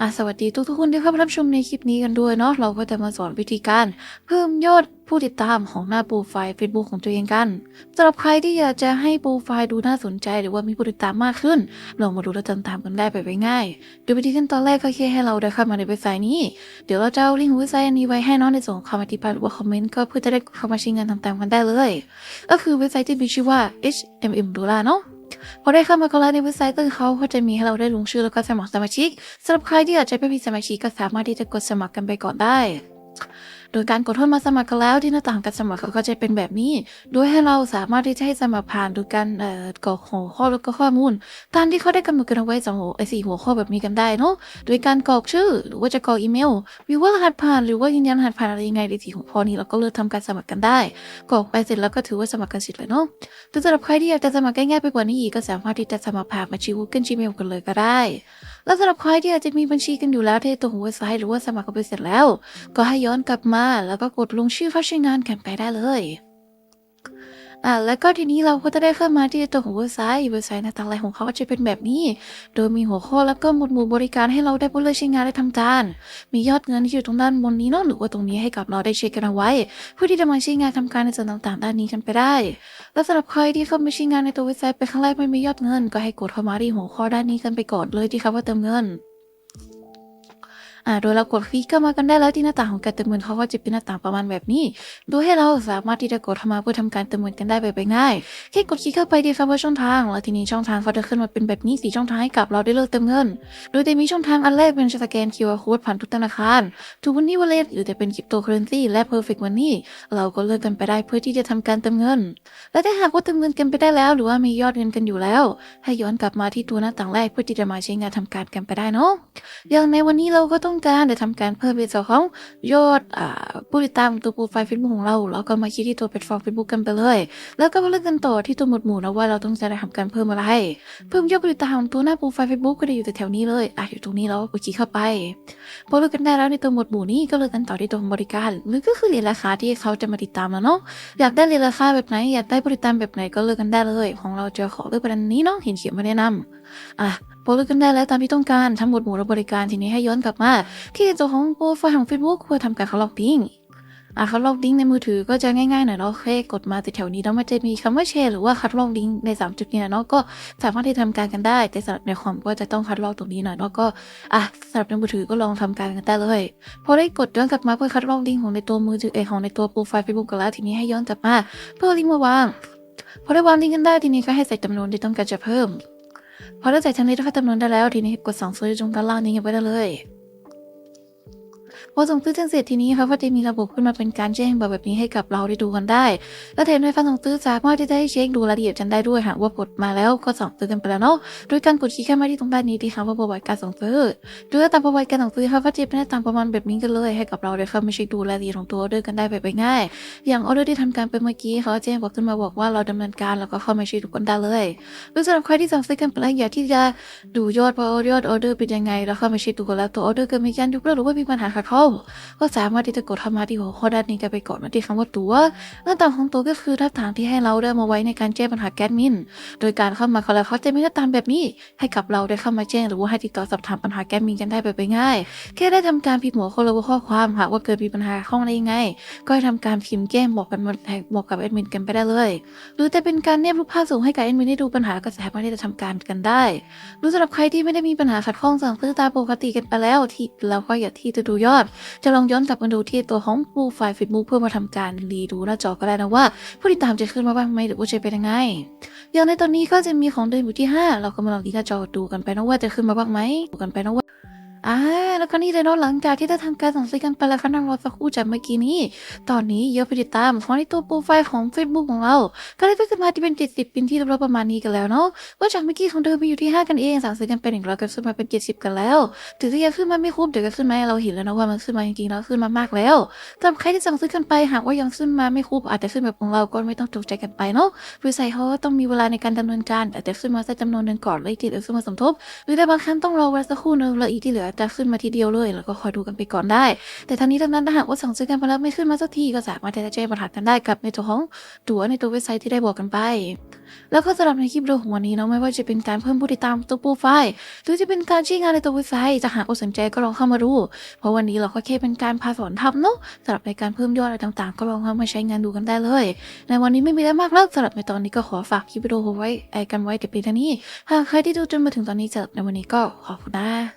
อะสวัสดีทุกๆคนที่เข้ามารับชมในคลิปนี้กันด้วยเนาะเราก็จะมาสอนวิธีการเพิ่มยอดผู้ติดตามของหน้าโปรไฟล์ Facebook ของตัวเองกันสำหรับใครที่อยากจะให้โปรไฟล์ดูน่าสนใจหรือว่ามีผู้ติดตามมากขึ้นลองมาดูและจำตามกันได้ไปง่าย โดยวิธีขั้นตอนแรกก็แค่ให้เราได้เข้ามาในเว็บไซต์นี้ เดี๋ยวเราจะเอาลิงก์เว็บไซต์อันนี้ไว้ให้น้องในส่วนของคำอธิบายหรือว่าคอมเมนต์ก็เพื่อจะได้เข้ามาใช้งานทำตามกันได้เลย ก็คือเว็บไซต์ที่มีชื่อว่า HMM Dollar เนาะ พอได้เข้ามาก็แล้วในเว็บไซต์ตึ้งเขาก็จะมีให้เราได้ลงชื่อแล้วก็สมัครสมาชิกสำหรับใครที่อยากจะไปเป็นสมาชิกก็สามารถที่จะกดสมัครกันไปก่อนได้ โดยการกดเข้ามาสมัครกันแล้วที่หน้าต่างการสมัครเขาก็จะเป็นแบบนี้ โดยให้เราสามารถที่จะให้สมัครผ่านดยการเอ่อกรอกหัวข้อแล้วก็ข้อมูล ตามที่เขาได้กำหนดกันเอาไว้สองหัวไอ้สี่หัวข้อแบบนี้กันได้เนาะโดยการกรอกชื่อหรือว่าจะกรอกอีเมลหรือว่ารหัสผ่านหรือว่ายืนยันรหัสผ่านอะไรยังไงในสี่หัวข้อนี้เราก็เลือกทำการสมัครกันได้กรอกไปเสร็จแล้วก็ถือว่าสมัครกันเสร็จเลยเนาะแต่สำหรับใครที่อยากจะสมัครง่ายๆไปกว่านี้อีกก็สามารถที่จะสมัครผ่านบัญชี Google Gmail กันเลยก็ได้ แล้วสำหรับใครที่อาจจะมีบัญชีกันอยู่แล้วที่ตัวของเว็บไซต์หรือว่าสมัครกันไปเสร็จแล้ว ก็ให้ย้อนกลับมาแล้วก็กดลงชื่อเข้าใช้งานกันไปได้เลย อ่าแล้วก็ทีนี้เราก็จะได้เข้ามาที่ตัวของเว็บไซต์เว็บไซต์หน้าตาอะไรของเขาก็จะเป็นแบบนี้ โดยมีหัวข้อแล้วก็หมวดหมู่บริการให้เราได้เลือกใช้งานและทำการ มียอดเงินที่อยู่ตรงด้านบนนี้เนาะหรือว่าตรงนี้ให้กับเราได้เช็คกันเอาไว้ เพื่อที่จะมาใช้งานทำการในส่วนต่างๆ ด้านนี้กันไปได้ และสำหรับใครที่เข้ามาใช้งานในตัวเว็บไซต์เป็นครั้งแรกไม่มียอดเงิน ก็ให้กดเข้ามาที่หัวข้อด้านนี้กันไปก่อนเลยที่คำว่าเติมเงิน อ่าโดยเรากดคลิกเข้ามากันได้แล้วที่หน้าต่างของการเติมเงินเขาก็จะเป็นหน้าต่างประมาณแบบนี้ โดยให้เราสามารถที่จะกดเข้ามาเพื่อทำการเติมเงินกันได้แบบง่ายแค่กดคลิกเข้าไปที่คำว่าช่องทางแล้วทีนี้ช่องทางเขาจะขึ้นมาเป็นแบบนี้สีช่องทางให้กับเราได้เลือกเติมเงิน โดยจะมีช่องทางอันแรกเป็นสแกน QR code ผ่านทุกธนาคารทูวันนี้วอลเล็ตหรือจะเป็นคริปโตเคอเรนซีและ Perfect Money เราก็เลือกกันไปได้เพื่อที่จะทำการเติมเงิน และถ้าหากว่าเติมเงินกันไปได้แล้ว หรือว่ามียอดเงินกันอยู่แล้ว ให้ย้อนกลับมาที่ตัวหน้าต่างแรกเพื่อที่จะมาใช้งานทำการกันไปได้เนาะอย่างในวันนี้เราก็ต้องการจะทำการเพิ่มในส่วนของยอดอ่าผู้ติดตามตัวโปรไฟล์เฟซบุ๊กของเรา แล้วก็มาคิดที่ตัวแพลตฟอร์มเฟซบุ๊กกันไปเลย แล้วก็มาเลือกกันต่อที่ตัวหมวดหมู่นะว่าเราต้องการจะทำการเพิ่มอะไร เพิ่มยอดผู้ติดตามของตัวหน้าโปรไฟล์เฟซบุ๊กก็จะอยู่แถวนี้เลยอะอยู่ตรงนี้เราก็กดคลิกเข้าไปพอเลือกกันได้แล้วในตัวหมวดหมู่นี้ก็เลือกกันต่อที่ตัวบริการหรือก็คือเรียนราคาที่เขาจะมาติดตามแล้วเนาะอยากได้เรียนราคาแบบไหนอยากได้บริการแบบไหนก็เลือกกันได้เลย ของเราจะขอเลือกประเด็นนี้เนาะเห็นเขียนมาแนะนำอะ พอเลือกกันได้แล้วตามที่ต้องการทั้งหมดหมู่และบริการทีนี้ให้ย้อนกลับมา ที่ตัวของโปรไฟล์ของ Facebook ควรทำการเขาล็อกดิ้งอะเขาล็อกดิ้งในมือถือก็จะง่ายๆหน่อยเนาะแค่กดมาติดแถวนี้แล้วมันจะมีคำว่าแชร์หรือว่าคัดลอกดิ้งใน 3 จุดนี้เนาะก็สามารถที่ทำการกันได้ แต่สำหรับในคอมก็จะต้องคัดลอกตรงนี้หน่อยเนาะก็อะสำหรับในมือถือก็ลองทำการกันได้เลยพอได้กดย้อนกลับมาเพื่อคัดลอกลิงก์ของในตัวมือถือเออของในตัวโปรไฟล์ Facebook กันแล้วทีนี้ให้ย้อนกลับมาเพื่อลิงก์มาวางพอได้วางลิงก์กันได้ทีนี้ก็ให้ใส่จำนวนที่ต้องการจะเพิ่ม พอได้ใส่จำนวนที่จำนวนได้แล้ว ทีนี้กดสั่งซื้อตรงด้านล่างนี้ไปได้เลย พอส่งซื้อเสร็จทีนี้เขาก็จะมีระบบขึ้นมาเป็นการแจ้งแบบนี้ให้กับเราได้ดูกันได้ และแถมในฟังส่งซื้อสามารถที่จะให้เช็คดูรายละเอียดกันได้ด้วยหากว่ากดมาแล้วก็ส่งซื้อกันไปแล้วเนาะโดยการกดคลิกเข้ามาที่ตรงด้านนี้ที่คำว่าประวัติการส่งซื้อโดยตามประวัติการส่งซื้อเขาก็จะเป็นตางประมาณแบบนี้กันเลย ให้กับเราได้เข้ามาเช็คดูรายละเอียดของตัวออเดอร์กันได้แบบง่าย อย่างออเดอร์ที่ทำการไปเมื่อกี้เขาแจ้งบอกขึ้นมาบอกว่าเราดำเนินการแล้วก็เข้ามาเช็คดูกันได้เลยโดยสำหรับใครที่สั่งซื้อกันไปแล้วอยากที่จะดูยอดว่ายอดออเดอร์เป็นยังไงแล้วเข้ามาเช็คดูกันแล้วตัวออเดอร์เกิดมีการยกเลิกหรือว่ามีปัญหาขัดข้องก็สามารถที่จะกดเข้ามาที่หัวข้อด้านนี้กันไปก่อนมาที่คำว่าตัวหน้าต่างของตัวก็คือหน้าต่างที่ให้เราได้มาไว้ในการแก้ปัญหาแก๊สมิน โดยการเข้ามาขาแล้วเขาจะมีหน้าต่างแบบนี้ ให้กับเราได้เข้ามาแจ้งหรือว่าให้ติดต่อสอบถามปัญหาแก๊สมินกันได้แบบง่าย แค่ได้ทำการพิมพ์หัวข้อหรือว่าข้อความหากว่าเกิดมีปัญหาข้องได้ยังไง ก็ให้ทำการพิมพ์แก้บอกกันมาบอกกับแอดมินกันไปได้เลย หรือจะเป็นการเนบรูปภาพส่งให้กับแอดมินได้ดูปัญหาก็สามารถที่จะทำการกันได้หรือสำหรับใครที่ไม่ได้มีปัญหาขัดข้องสั่งซื้อตามปกติกันไปแล้วที่เราก็อยากที่จะดูยอดจะลองย้อนกลับมาดูที่ตัวของผู้ไฟล์ Facebook เพื่อมาทำการรีดูหน้าจอก็ได้นะว่า ผู้ติดตามจะขึ้นมาบ้างไหมหรือว่าจะเป็นยังไง อย่างในตอนนี้ก็จะมีของเดิมอยู่ที่ 5 เราก็มาลองดีหน้าจอดูกันไปนะว่าจะขึ้นมาบ้างไหมดูกันไปนะว่า อ่าแล้วก็นี่เลยเนาะหลังจากที่ได้ทำการสั่งซื้อกันไปแล้วค่ะนั่งรอสักครู่จากเมื่อกี้นี้ ตอนนี้เยอดผู้ติดตามของในตัวโปรไฟล์ของ Facebook ของเรา ก็ได้ขึ้นมาที่เป็น 70เป็นที่เรียบร้อยประมาณนี้กันแล้วเนาะว่าจากเมื่อกี้ของเดิมไปอยู่ที่ 5 กันเองสั่งซื้อกันไป100ก็ขึ้นมาเป็น 70 กันแล้ว ถึงจะยังขึ้นมาไม่ครบเดี๋ยวก็ขึ้นมาเราเห็นแล้วนะว่ามันขึ้นมาจริงๆแล้วขึ้นมามากแล้วสำหรับใครที่สั่งซื้อกันไปหากว่ายังขึ้นมาไม่ครบอาจจะขึ้นแบบของเราก็ไม่ต้องตกใจกันไปเนาะบริษัทเขาต้องมีเวลาในการดำเนินการอาจจะขึ้นมาสักจำนวนหนึ่งก่อนแล้วอีกที่เหลือขึ้นมาสมทบ หรือในบางครั้งต้องรอเวลาสักครู่นึงแล้วอีกที่เหลือจะขึ้นมาทีเดียวเลย แล้วก็คอยดูกันไปก่อนได้ แต่ทั้งนี้ทั้งนั้นถ้าหากว่าสั่งซื้อกันไปแล้วไม่ขึ้นมาสักทีก็สามารถที่จะแจ้งปัญหากันได้กับในตัวของตั๋วในตัวเว็บไซต์ที่ได้บอกกันไป แล้วก็สำหรับในคลิปวิดีโอของวันนี้เนาะไม่ว่าจะเป็นการเพิ่มผู้ติดตามตัวโปรไฟล์หรือจะเป็นการชี้งานในตัวเว็บไซต์จะหากว่าสนใจก็ลองเข้ามาดู เพราะวันนี้เราก็แค่เป็นการพาสอนทำเนาะสำหรับในการเพิ่มยอดอะไรต่างๆ ก็ลองเข้ามาใช้งานดูกันได้เลย ในวันนี้ไม่มีอะไรมากแล้วสำหรับในตอนนี้ก็ขอฝากคลิปวิดีโอไว้ไอ้กันไว้แต่เพีท่านี้หากใครที่ดูจนมาถึงตอนนี้สำหรับในวันนี้ก็ขอบคุณนะ